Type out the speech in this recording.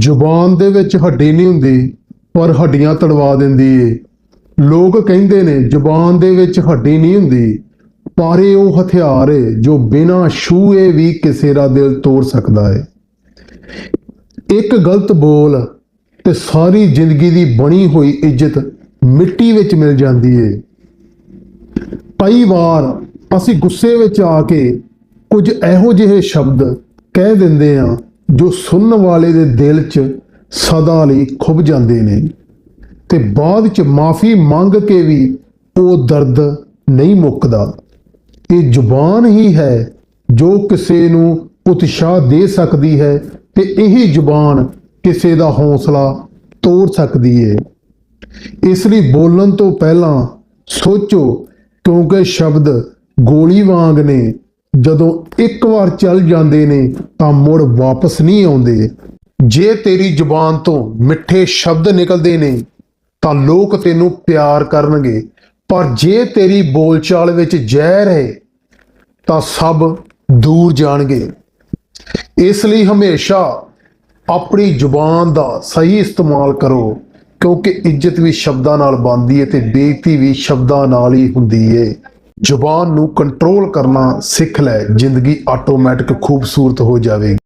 ਜ਼ੁਬਾਨ ਦੇ ਵਿੱਚ ਹੱਡੀ ਨਹੀਂ ਹੁੰਦੀ, ਪਰ ਹੱਡੀਆਂ ਤੜਵਾ ਦਿੰਦੀ ਏ। ਲੋਕ ਕਹਿੰਦੇ ਨੇ ਜ਼ੁਬਾਨ ਦੇ ਵਿੱਚ ਹੱਡੀ ਨਹੀਂ ਹੁੰਦੀ, ਪਰ ਇਹ ਉਹ ਹਥਿਆਰ ਏ ਜੋ ਬਿਨਾਂ ਛੂਏ ਵੀ ਕਿਸੇ ਦਾ ਦਿਲ ਤੋੜ ਸਕਦਾ ਏ। ਇੱਕ ਗਲਤ ਬੋਲ ਤੇ ਸਾਰੀ ਜ਼ਿੰਦਗੀ ਦੀ ਬਣੀ ਹੋਈ ਇੱਜ਼ਤ ਮਿੱਟੀ ਵਿੱਚ ਮਿਲ ਜਾਂਦੀ ਏ। ਕਈ ਵਾਰ ਅਸੀਂ ਗੁੱਸੇ ਵਿੱਚ ਆ ਕੇ ਕੁਝ ਇਹੋ ਜਿਹੇ ਸ਼ਬਦ ਕਹਿ ਦਿੰਦੇ ਆ ਜੋ ਸੁਣਨ ਵਾਲੇ ਦੇ ਦਿਲ 'ਚ ਸਦਾ ਲਈ ਖੁੱਭ ਜਾਂਦੇ ਨੇ ਤੇ ਬਾਅਦ 'ਚ ਮਾਫੀ ਮੰਗ ਕੇ ਵੀ ਉਹ ਦਰਦ ਨਹੀਂ ਮੁੱਕਦਾ। ਇਹ ਜ਼ੁਬਾਨ ਹੀ ਹੈ ਜੋ ਕਿਸੇ ਨੂੰ ਉਤਸ਼ਾਹ ਦੇ ਸਕਦੀ ਹੈ ਤੇ ਇਹ ਜ਼ੁਬਾਨ ਕਿਸੇ ਦਾ ਹੌਸਲਾ ਤੋੜ ਸਕਦੀ ਹੈ ਇਸ ਲਈ ਬੋਲਣ ਤੋਂ ਪਹਿਲਾਂ ਸੋਚੋ ਕਿਉਂਕਿ ਸ਼ਬਦ ਗੋਲੀ ਵਾਂਗ ਨੇ। ਜਦੋਂ ਇੱਕ ਵਾਰ ਚੱਲ ਜਾਂਦੇ ਨੇ ਤਾਂ ਮੁੜ ਵਾਪਸ ਨਹੀਂ ਆਉਂਦੇ। ਜੇ ਤੇਰੀ ਜ਼ੁਬਾਨ ਤੋਂ ਮਿੱਠੇ ਸ਼ਬਦ ਨਿਕਲਦੇ ਨੇ, ਤਾਂ ਲੋਕ ਤੈਨੂੰ ਪਿਆਰ ਕਰਨਗੇ। ਪਰ ਜੇ ਤੇਰੀ ਬੋਲਚਾਲ ਵਿੱਚ ਜ਼ਹਿਰ ਹੈ, ਤਾਂ ਸਭ ਦੂਰ ਜਾਣਗੇ। ਇਸ ਲਈ ਹਮੇਸ਼ਾ ਆਪਣੀ ਜ਼ੁਬਾਨ ਦਾ ਸਹੀ ਇਸਤੇਮਾਲ ਕਰੋ, ਕਿਉਂਕਿ ਇੱਜ਼ਤ ਵੀ ਸ਼ਬਦਾਂ ਨਾਲ ਬਣਦੀ ਹੈ ਤੇ ਬੇਇੱਜ਼ਤੀ ਵੀ ਸ਼ਬਦਾਂ ਨਾਲ ਹੀ ਹੁੰਦੀ ਹੈ। ਜ਼ੁਬਾਨ ਨੂੰ ਕੰਟਰੋਲ ਕਰਨਾ ਸਿੱਖ ਲੈ ਜ਼ਿੰਦਗੀ ਆਟੋਮੈਟਿਕ ਖੂਬਸੂਰਤ ਹੋ ਜਾਵੇਗੀ।